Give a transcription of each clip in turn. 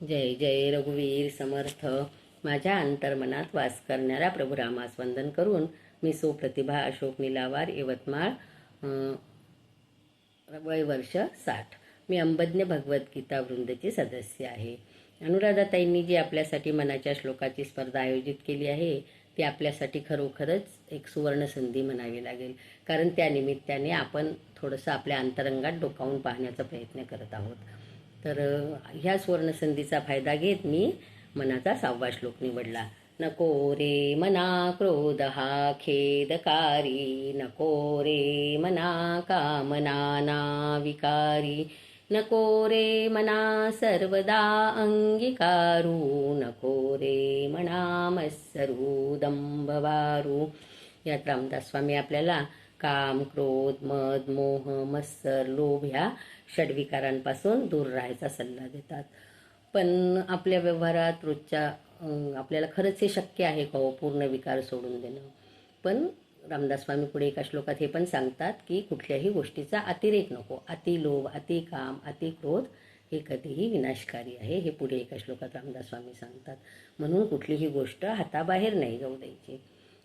जय जय रघुवीर समर्थ. माझ्या अंतर्मनात वास करणाऱ्या प्रभू रामास वंदन करून मी सुप्रतिभा अशोक निलावार यवतमाळ वय वर्ष साठ. मी अंबज्ञ भगवद्गीता वृंदची सदस्य आहे. अनुराधाताईंनी जी आपल्यासाठी मनाच्या श्लोकाची स्पर्धा आयोजित केली आहे ती आपल्यासाठी खरोखरच एक सुवर्ण संधी म्हणावी लागेल. कारण त्यानिमित्ताने आपण थोडंसं आपल्या अंतरंगात डोकावून पाहण्याचा प्रयत्न करत आहोत. तर ह्या सुवर्णसंधीचा फायदा घेत मी मनाचा सहावा श्लोक निवडला. नको रे मना क्रोध हा खेदकारी नको रे मना कामना विकारी नको रे मना सर्वदा अंगीकारू नको रे मना मत्सरू दंभवारू. यात रामदास स्वामी आपल्याला काम क्रोध मद मोह मत्सर लोभ ह्या षडविकारांपासून दूर राहायचा सल्ला देतात. पण आपल्या व्यवहारात रोजच्या आपल्याला खरंच हे शक्य आहे का हो पूर्ण विकार सोडून देणं? पण रामदास स्वामी पुढे एका श्लोकात हे पण सांगतात की कुठल्याही गोष्टीचा अतिरेक नको. अति लोभ अति काम अति क्रोध हे कधीही विनाशकारी आहे हे पुढे एका श्लोकात रामदास स्वामी सांगतात. म्हणून कुठलीही गोष्ट हाताबाहेर नाही जाऊ द्यायची.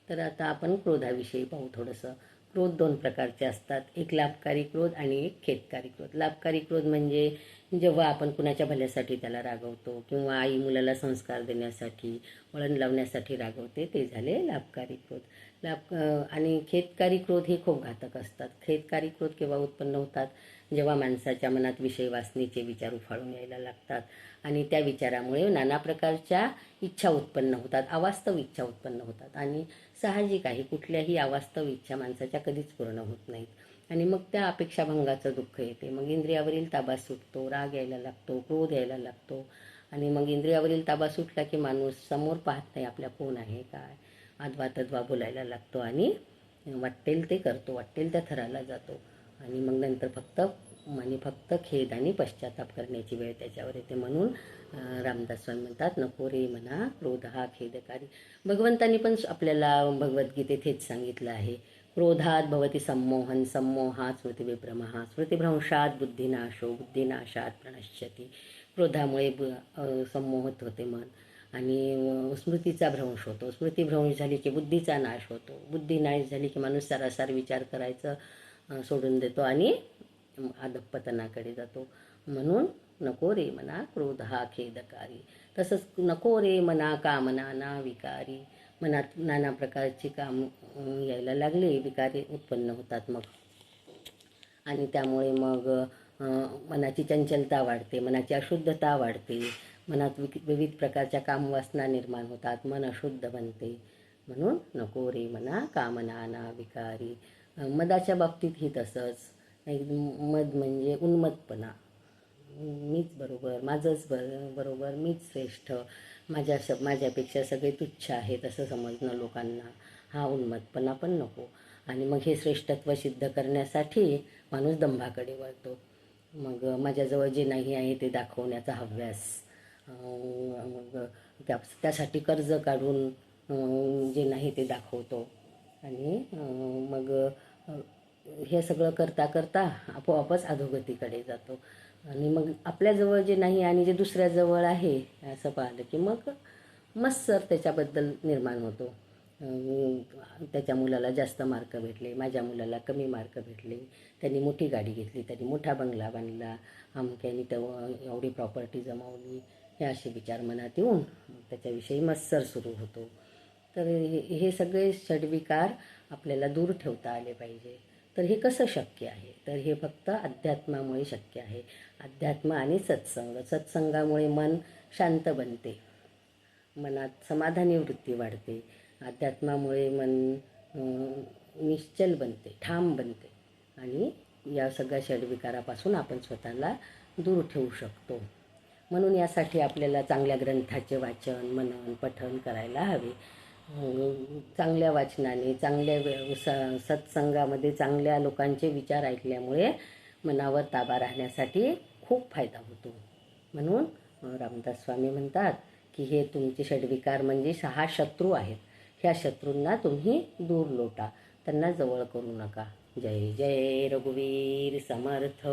तर आता आपण क्रोधाविषयी पाहू थोडंसं. क्रोध दोन प्रकारचे असतात. एक लाभकारी क्रोध आणि एक खेदकारी क्रोध. लाभकारी क्रोध म्हणजे जेव्हा आपण कुणाच्या भल्यासाठी त्याला रागवतो किंवा आई मुलाला संस्कार देण्यासाठी वळण लावण्यासाठी रागवते ते झाले लाभकारी क्रोध. लाभ आणि खेदकारी क्रोध हे खूप घातक असतात. खेदकारी क्रोध केव्हा उत्पन्न होतात? जेव्हा माणसाच्या मनात विषय वासनेचे विचार उफाळून यायला लागतात आणि त्या विचारामुळे नाना प्रकारच्या इच्छा उत्पन्न होतात अवास्तव इच्छा उत्पन्न होतात. आणि साहजिक आहे. कुठल्याही अवास्तव इच्छा माणसाच्या कधीच पूर्ण होत नाहीत. आणि मग त्या अपेक्षाभंगाचं दुःख येते. मग इंद्रियावरील ताबा सुटतो राग यायला लागतो क्रोध यायला लागतो. आणि मग इंद्रियावरील ताबा सुटला की माणूस समोर पाहत नाही आपल्या कोण आहे काय. अद्वा तद्वा बोलायला लागतो आणि वाटेल ते करतो वाटेल त्या थराला जातो. आणि मग नंतर फक्त आणि फक्त खेद आणि पश्चाताप करण्याची वेळ त्याच्यावर येते म्हणून रामदास स्वामी म्हणतात नको रे म्हणा क्रोध हा खेदकारी. भगवंतांनी पण आपल्याला भगवद्गीतेत हेच सांगितलं आहे. क्रोधात भवती संमोहन संमोहात स्मृतिविभ्रमः स्मृतिभ्रंशात बुद्धिनाशो बुद्धिनाशात प्रणश्यती. क्रोधामुळे ब होते मन. आणि स्मृतीचा भ्रंश होतो. स्मृतीभ्रंश झाली की बुद्धीचा नाश होतो. बुद्धी नाश झाली की माणूस सारासार विचार करायचं सोडून देतो आणि अधपतनाकडे जातो. म्हणून नको रे मना क्रोध हा खेदकारी तसंच नको रे मना कामना ना विकारी. मनात नाना प्रकारची काम यायला लागले विकारी उत्पन्न होतात मग. आणि त्यामुळे मग मनाची चंचलता वाढते मनाची अशुद्धता वाढते. मनात विक विविध प्रकारच्या कामवासना निर्माण होतात मन अशुद्ध बनते. म्हणून नको रे मना कामना ना विकारी. मदाच्या बाबतीत ही तसंच. मद म्हणजे उन्मत्तपणा. मीच बरोबर माझंच बर बरोबर मीच श्रेष्ठ. माझ्या स माझ्यापेक्षा सगळे तुच्छ आहेत असं समजणं लोकांना. हा उन्मत्तपणा पण नको. आणि मग हे श्रेष्ठत्व सिद्ध करण्यासाठी माणूस दंभाकडे वळतो. मग माझ्याजवळ जे नाही आहे ते दाखवण्याचा हव्यास. मग त्या त्यासाठी कर्ज काढून जे नाही ते दाखवतो. आणि मग हे सगळं करता करता आपोआपच अधोगतीकडे जातो. आणि मग आपल्याजवळ जे नाही आणि जे दुसऱ्याजवळ आहे असं पाहिलं की मग मत्सर त्याच्याबद्दल निर्माण होतो. त्याच्या मुलाला जास्त मार्क भेटले माझ्या मुलाला कमी मार्क भेटले. त्यांनी मोठी गाडी घेतली त्यांनी मोठा बंगला बांधला. अमक्यानी तेव्हा एवढी प्रॉपर्टी जमावली. हे असे विचार मनात येऊन त्याच्याविषयी मत्सर सुरू होतो. तर हे हे सगळे षडविकार आपल्याला दूर ठेवता आले पाहिजे. तर हे कसं शक्य आहे? तर हे फक्त अध्यात्मामुळे शक्य आहे. अध्यात्म आणि सत्संग. सत्संगामुळे मन शांत बनते. मनात समाधानी वृत्ती वाढते. अध्यात्मामुळे मन निश्चल बनते ठाम बनते. आणि या सगळ्या षडविकारापासून आपण स्वतःला दूर ठेवू शकतो. म्हणून यासाठी आपल्याला चांगल्या ग्रंथाचे वाचन मनन पठन करायला हवे. चांगल्या वाचनाने चांगल्या स सत्संगामध्ये चांगल्या लोकांचे विचार ऐकल्यामुळे मनावर ताबा राहण्यासाठी खूप फायदा होतो. म्हणून रामदास स्वामी म्हणतात की हे तुमचे षडविकार म्हणजे सहा शत्रू आहेत. ह्या शत्रूंना तुम्ही दूर लोटा. त्यांना जवळ करू नका. जय जय रघुवीर समर्थ.